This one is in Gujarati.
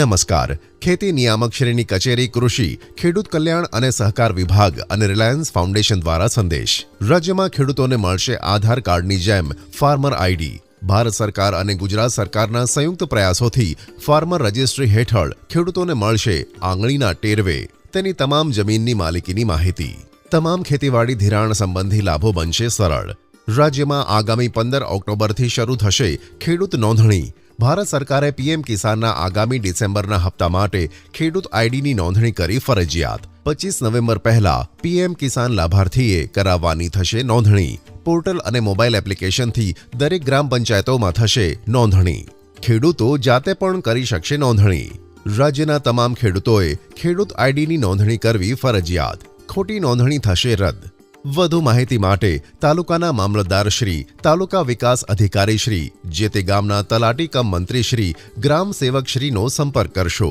નમસ્કાર. ખેતી નિયામક કચેરી કૃષિ, ખેડૂત કલ્યાણ અને સહકાર વિભાગ અને રિલાયન્સ ફાઉન્ડેશન દ્વારા સંદેશ. રાજ્યમાં ખેડૂતોને મળશે આધાર કાર્ડની જેમ ફાર્મર આઈડી. ભારત સરકાર અને ગુજરાત સરકારના સંયુક્ત પ્રયાસોથી ફાર્મર રજિસ્ટ્રી હેઠળ ખેડૂતોને મળશે આંગળીના ટેરવે. તેની તમામ જમીનની માલિકીની માહિતી. તમામ ખેતીવાડી ધિરાણ સંબંધી લાભો બનશે સરળ. રાજ્યમાં આગામી પંદર ઓક્ટોબરથી શરૂ થશે ખેડૂત નોંધણી. ભારત સરકારે પીએમ કિસાનના આગામી ડિસેમ્બરના હપ્તા માટે ખેડૂત આઈડીની નોંધણી કરી ફરજિયાત. પચીસ નવેમ્બર પહેલા પીએમ કિસાન લાભાર્થીએ કરાવવાની થશે નોંધણી. પોર્ટલ અને મોબાઈલ એપ્લિકેશનથી દરેક ગ્રામ પંચાયતોમાં થશે નોંધણી. ખેડૂતો જાતે પણ કરી શકશે નોંધણી. રાજ્યના તમામ ખેડૂતોએ ખેડૂત આઈડીની નોંધણી કરવી ફરજિયાત. ખોટી નોંધણી થશે રદ. વધુ માહિતી માટે તાલુકાના મામલતદાર શ્રી, તાલુકા વિકાસ અધિકારી શ્રી, જે તે ગામના તલાટી કમ મંત્રી શ્રી, ગ્રામ સેવક શ્રીનો સંપર્ક કરશો.